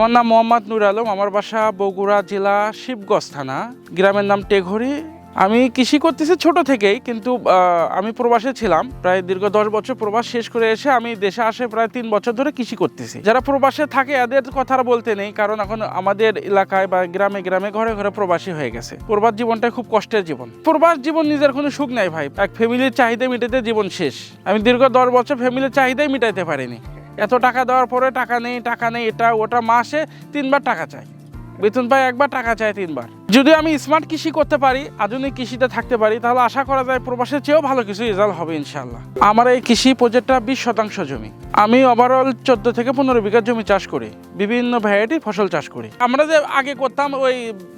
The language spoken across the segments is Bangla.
আমার নাম মোহাম্মদ নুর আলম, আমার বাসা বগুড়া জেলা শিবগঞ্জ থানা, গ্রামের নাম টেঘরি আমি কৃষি করতেছি ছোট থেকেই, কিন্তু আমি প্রবাসে ছিলাম, প্রায় দীর্ঘ দশ বছর প্রবাস শেষ করে এসে আমি দেশে আসে প্রায় তিন বছর ধরে কৃষি করতেছি। যারা প্রবাসে থাকে, এদের কথা বলতে নেই, কারণ এখন আমাদের এলাকায় বা গ্রামে গ্রামে ঘরে ঘরে প্রবাসী হয়ে গেছে। প্রবাস জীবনটা খুব কষ্টের জীবন। প্রবাস জীবন নিজের কোনো সুখ নাই ভাই। এক ফ্যামিলির চাহিদা মিটাতে জীবন শেষ। আমি দীর্ঘ দশ বছর ফ্যামিলির চাহিদাই মিটাইতে পারিনি। এত টাকা দেওয়ার পরে টাকা নেই টাকা নেই এটা ওটা মাসে তিনবার টাকা চাই। বেতন পাই একবার, টাকা চাই তিনবার। যদি আমি স্মার্ট কৃষি করতে পারি, আধুনিক কৃষিতে থাকতে পারি, তাহলে আশা করা যায় প্রবাসের চেয়েও ভালো কিছু রেজাল্ট হবে ইনশাল্লাহ আমার এই কৃষি প্রজেক্টটা বিশ শতাংশ জমি। আমি ওভারঅল চোদ্দ থেকে পনেরো বিঘা জমি চাষ করি, বিভিন্ন ভ্যারাইটি ফসল চাষ করি। আমরা যে আগে করতাম, ওই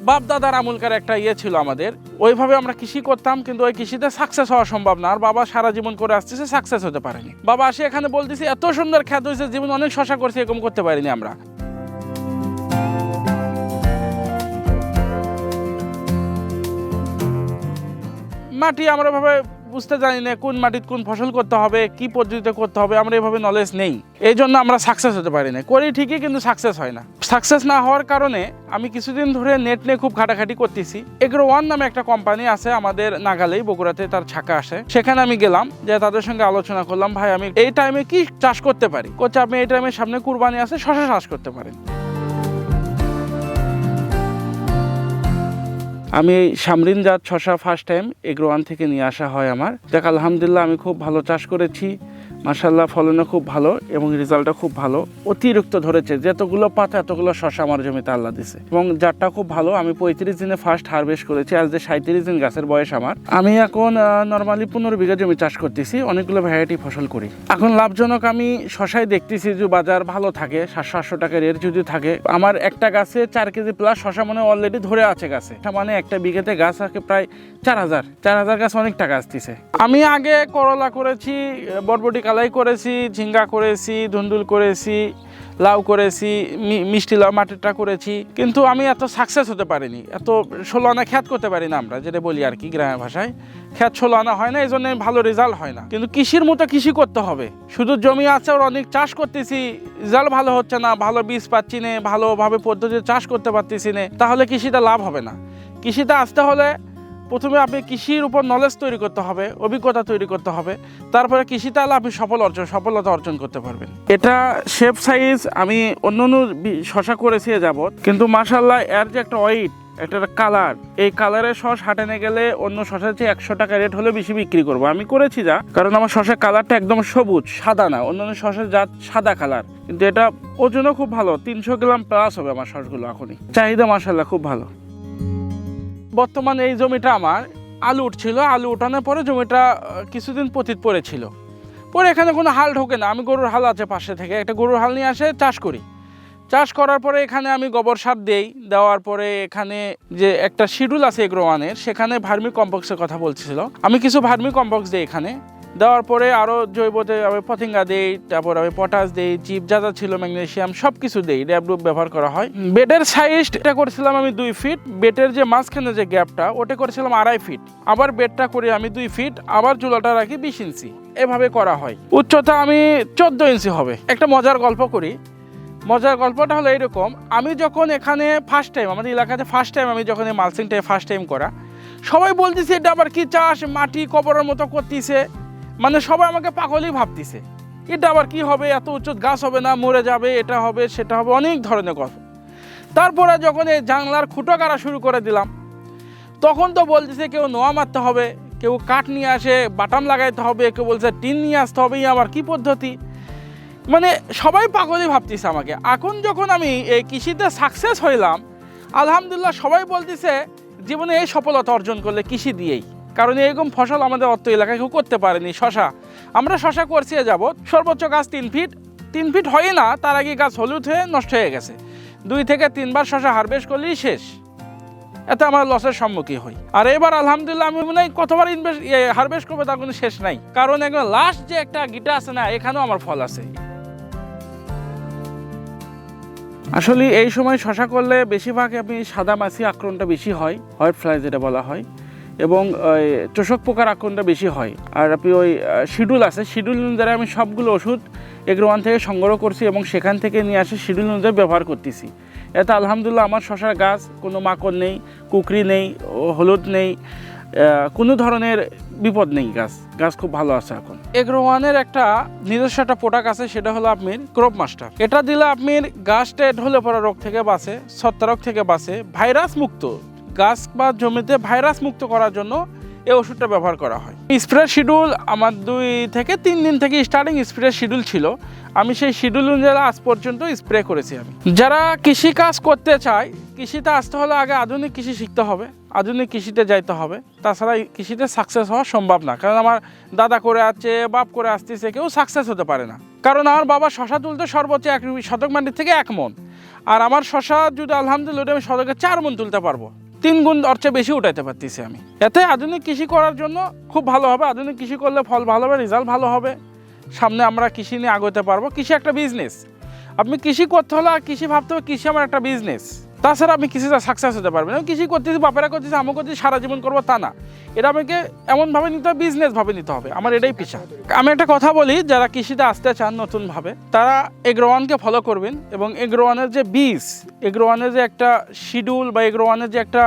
বাপ দাদার আমুলকার একটা ইয়ে ছিল আমাদের। ওইভাবে আমরা কৃষি করতাম, কিন্তু ওই কৃষিতে সাকসেস হওয়া সম্ভব না। আর বাবা সারা জীবন করে আসতেছে সাকসেস হতে পারেনি। বাবা আসে এখানে বলতেছি, এত সুন্দর খ্যাত হয়েছে, জীবন অনেক শশা করছে, এরকম করতে পারিনি আমরা। মাটি আমরা ভাবে বুঝতে জানি না কোন মাটিতে কোন ফসল করতে হবে, কি পদ্ধতিতে করতে হবে, আমরা এভাবে নলেজ নেই। এই জন্য আমরা সাকসেস হতে পারি না। করি ঠিকই কিন্তু সাকসেস হয় না। সাকসেস না হওয়ার কারণে আমি কিছুদিন ধরে নেট নিয়ে খুব ঘাটাঘাটি করতেছি। এগ্রো ওয়ান নামে একটা কোম্পানি আছে আমাদের নাগালেই, বগুড়াতে তার ছাকা আসে সেখানে আমি গেলাম, যে তাদের সঙ্গে আলোচনা করলাম, ভাই, আমি এই টাইমে কি চাষ করতে পারি? কোচ আপনি এই টাইমে সামনে কুরবানি আছে, শশা চাষ করতে পারেন। আমি এই সামরিন জাত শশা ফার্স্ট টাইম এগ্রোয়ান থেকে নিয়ে আসা হয় আমার। দেখ, আলহামদুলিল্লাহ, আমি খুব ভালো চাষ করেছি। মাসাল্লাহ ফলনও খুব ভালো এবং রেজাল্টও খুব ভালো। অতিরিক্ত ধরেছে, যতগুলো পাতা, এতগুলো শশা আমার জমিতে আল্লাহ দিছে। এবং জাতটা খুব ভালো, আমি পঁয়ত্রিশ দিনে ফার্স্ট হারভেস্ট করেছি, আজ যে সাঁত্রিশ দিন গাছের বয়স আমার। আমি এখন নর্মালি পনেরো বিঘা জমি চাষ করতেছি, অনেকগুলো ভ্যারাইটি ফসল করি। এখন লাভজনক আমি শশাই দেখতেছি যে বাজার ভালো থাকে সাতশো আটশো টাকা রেট যদি থাকে। আমার একটা গাছে চার কেজি প্লাস শশা মানে অলরেডি ধরে আছে গাছে। মানে একটা বিঘাতে গাছ আছে প্রায় চার হাজার চার হাজার গাছ অনেক টাকা আসতেছে আমি আগে করলা করেছি বরবটি কালাই করেছি, ঝিঙ্গা করেছি, ধুন্দুল করেছি, লাউ করেছি মিষ্টি লাউ, মাটিরটা করেছি। কিন্তু আমি এত সাকসেস হতে পারিনি। এত ষোলো আনা খ্যাত করতে পারি না আমরা, যেটা বলি আর কি গ্রামের ভাষায়। খ্যাত ষোলো আনা হয় না, এই জন্য ভালো রেজাল্ট হয় না। কিন্তু কৃষির মতো কৃষি করতে হবে। শুধু জমি আছে, ওর অনেক চাষ করতেছি রেজাল্ট ভালো হচ্ছে না, ভালো বীজ পাচ্ছি না, ভালোভাবে পদ্ধতিতে চাষ করতে পারতেছি না, তাহলে কৃষিটা লাভ হবে না। কৃষিতে আসতে হলে প্রথমে আপনি কৃষির উপর নলেজ তৈরি করতে হবে, অভিজ্ঞতা তৈরি করতে হবে, তারপরে কৃষিতে আলে আপনি সফল অর্জন, সফলতা অর্জন করতে পারবেন। এটা শেপ সাইজ আমি অন্য অন্য শশা করেছি এ যাবৎ কিন্তু মার্শাল্লাহ এর যে একটা ওয়েট একটা কালার এই কালারের শস হাটানে গেলে অন্য শশার চেয়ে একশো টাকা রেট হলে বেশি বিক্রি করব। আমি করেছি যা, কারণ আমার শশার কালারটা একদম সবুজ, সাদা না, অন্য অন্য শশার জাত সাদা কালার কিন্তু এটা ওজনও খুব ভালো, তিনশো গ্রাম প্লাস হবে আমার শসগুলো এখনই। চাহিদা মার্শাল্লাহ খুব ভালো। বর্তমানে এই জমিটা আমার। আলু উঠছিল, আলু উঠানোর পরে জমিটা কিছুদিন পতিত পড়েছিল। পরে এখানে কোনো হাল ঢোকে না। আমি গরুর হাল আছে পাশে থেকে। একটা গরুর হাল নিয়ে আসে চাষ করি। চাষ করার পরে এখানে আমি গোবর সার দেই। দেওয়ার পরে এখানে যে একটা শিডিউল আছে এগ্রোয়ানের সেখানে ভার্মি কম্পক্সের কথা বলছিল। আমি কিছু ভার্মি কম্পক্স দিই এখানে। দেওয়ার পরে আরও জৈবতে আমি পতিঙ্গা দেই, তারপর আমি পটাশ দেই, জীব যা যা ছিল, ম্যাগনেশিয়াম সব কিছু দেই র্যাবরুপ ব্যবহার করা হয়। বেডের সাইজটা করেছিলাম আমি দুই ফিট বেডের যে মাঝখানে যে গ্যাপটা ওটা করেছিলাম আড়াই ফিট আবার বেডটা করি আমি দুই ফিট আবার চুলাটা রাখি বিশ ইঞ্চি এভাবে করা হয়। উচ্চতা আমি চোদ্দ ইঞ্চি হবে। একটা মজার গল্প করি। মজার গল্পটা হলো এরকম, আমি যখন এখানে ফার্স্ট টাইম আমাদের এলাকাতে ফার্স্ট টাইম আমি যখন এই মালসিংটা ফার্স্ট টাইম করা, সবাই বলতেছে, এটা আবার কি চাষ? মাটি কবরের মতো করতেছে। মানে সবাই আমাকে পাগলই ভাবতেছে। এটা আবার কি হবে? এত উচ্চ গাছ হবে না, মরে যাবে, এটা হবে, সেটা হবে, অনেক ধরনের কথা তারপরে যখন এই জানলার খুঁটো কাটা শুরু করে দিলাম, তখন তো বলতেছে কেউ নোয়া মারতে হবে, কেউ কাঠ নিয়ে আসে, বাটাম লাগাইতে হবে, কেউ বলছে টিন নিয়ে আসতে হবে আবার কি পদ্ধতি? মানে সবাই পাগলই ভাবতেছে আমাকে। এখন যখন আমি এই কৃষিতে সাকসেস হইলাম, আলহামদুলিল্লাহ সবাই বলতেছে, জীবনে এই সফলতা অর্জন করলে কৃষি দিয়েই। কারণ এরকম ফসল আমাদের অর্থ এলাকায় কেউ করতে পারেনি, শশা। আমরা শশা করছি যাব সর্বোচ্চ গাছ তিন ফিট। তিন ফিট হয় না, তার আগে গাছ হলুদ হয়ে নষ্ট হয়ে গেছে। দুই থেকে তিনবার শশা হারভেস্ট করলেই শেষ। এতে আমরা লসের সম্মুখীন হই। আর এবার আলহামদুলিল্লাহ আমি মনে হয় কতবার ইনভেস্ট হারভেস্ট করব তার কোনো শেষ নাই। কারণ একদম লাস্ট যে একটা গিটা আছে না, এখানেও আমার ফল আছে। আসলে এই সময় শশা করলে বেশিরভাগ আপনি সাদা মাছি আক্রমণটা বেশি হয় হোয়াইট ফ্লাই যেটা বলা হয়। এবং, ওই, চোষক পোকার আক্রমণটা বেশি হয়। আর আপনি ওই শিডিউল আছে, শিডিউল অনুযায়ী আমি সবগুলো ওষুধ এগ্রো ওয়ান থেকে সংগ্রহ করছি এবং সেখান থেকে নিয়ে আসে শিডিউল অনুযায়ী ব্যবহার করতেছি। এতে আলহামদুলিল্লাহ আমার শশার গাছ, কোনো মাকড় নেই কুকরি নেই হলুদ নেই কোনো ধরনের বিপদ নেই গাছ। গাছ খুব ভালো আছে এখন। এগ্রো ওয়ানের একটা নিজস্ব একটা প্রোডাক্ট আছে, সেটা হলো আপনার ক্রপ মাস্টার। এটা দিলে আপনার গাছটা টেট পড়া রোগ থেকে বাঁচে, ছত্রাক থেকে বাঁচে, ভাইরাস মুক্ত। গাছ বা জমিতে ভাইরাস মুক্ত করার জন্য এই ওষুধটা ব্যবহার করা হয়। স্প্রে শিডিউল আমার দুই থেকে তিন দিন থেকে স্টার্টিং স্প্রে শিডিউল ছিল। আমি সেই শিডিউল অনুযায়ী আজ পর্যন্ত স্প্রে করেছি আমি। যারা কৃষি কাজ করতে চায়, কৃষিতে আসতে হলে আগে আধুনিক কৃষি শিখতে হবে, আধুনিক কৃষিতে যাইতে হবে। তাছাড়া কৃষিতে সাকসেস হওয়া সম্ভব না। কারণ আমার দাদা করে আসছে বাপ করে আসতেছে, কেউ সাকসেস হতে পারে না। কারণ আমার বাবা শশা তুলতে সর্বোচ্চ এক শতক মাটির থেকে এক মন। আর আমার শশা যদি আলহামদুলিল্লাহ আমি শতকে চার মন তুলতে পারব। তিন গুণ চেয়ে বেশি উঠাইতে পারতেছি আমি। এতে আধুনিক কৃষি করার জন্য খুব ভালো হবে। আধুনিক কৃষি করলে ফল ভালো হবে রেজাল্ট ভালো হবে। সামনে আমরা কৃষি নিয়ে আগাতে পারব। কৃষি একটা বিজনেস আপনি কৃষি করতে হলে আর কৃষি ভাবতে হবে কৃষি আমার একটা বিজনেস তাছাড়া আপনি কৃষিতে সাকসেস হতে পারবেন আমি কৃষি করতেছি, বাপেরা করতেছি আমি করতেছি, সারা জীবন করব তা না। এটা আমাকে এমনভাবে নিতে হবে বিজনেস ভাবে নিতে হবে। আমার এটাই পেশা। আমি একটা কথা বলি, যারা কৃষিতে আসতে চান নতুনভাবে, তারা এগ্রোয়ানকে ফলো করবেন এবং এগ্রোয়ানের যে বীজ এগ্রোয়ানের যে একটা শিডিউল বা এগ্রোয়ানের যে একটা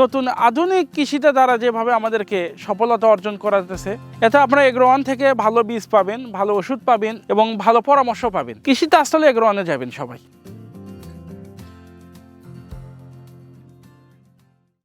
নতুন আধুনিক কৃষিতে দ্বারা যেভাবে আমাদেরকে সফলতা অর্জন করাতেছে, এতে আপনারা এগ্রোয়ান থেকে ভালো বীজ পাবেন, ভালো ওষুধ পাবেন এবং ভালো পরামর্শ পাবেন। কৃষিতে আসলে এগ্রোয়ানে যাবেন সবাই।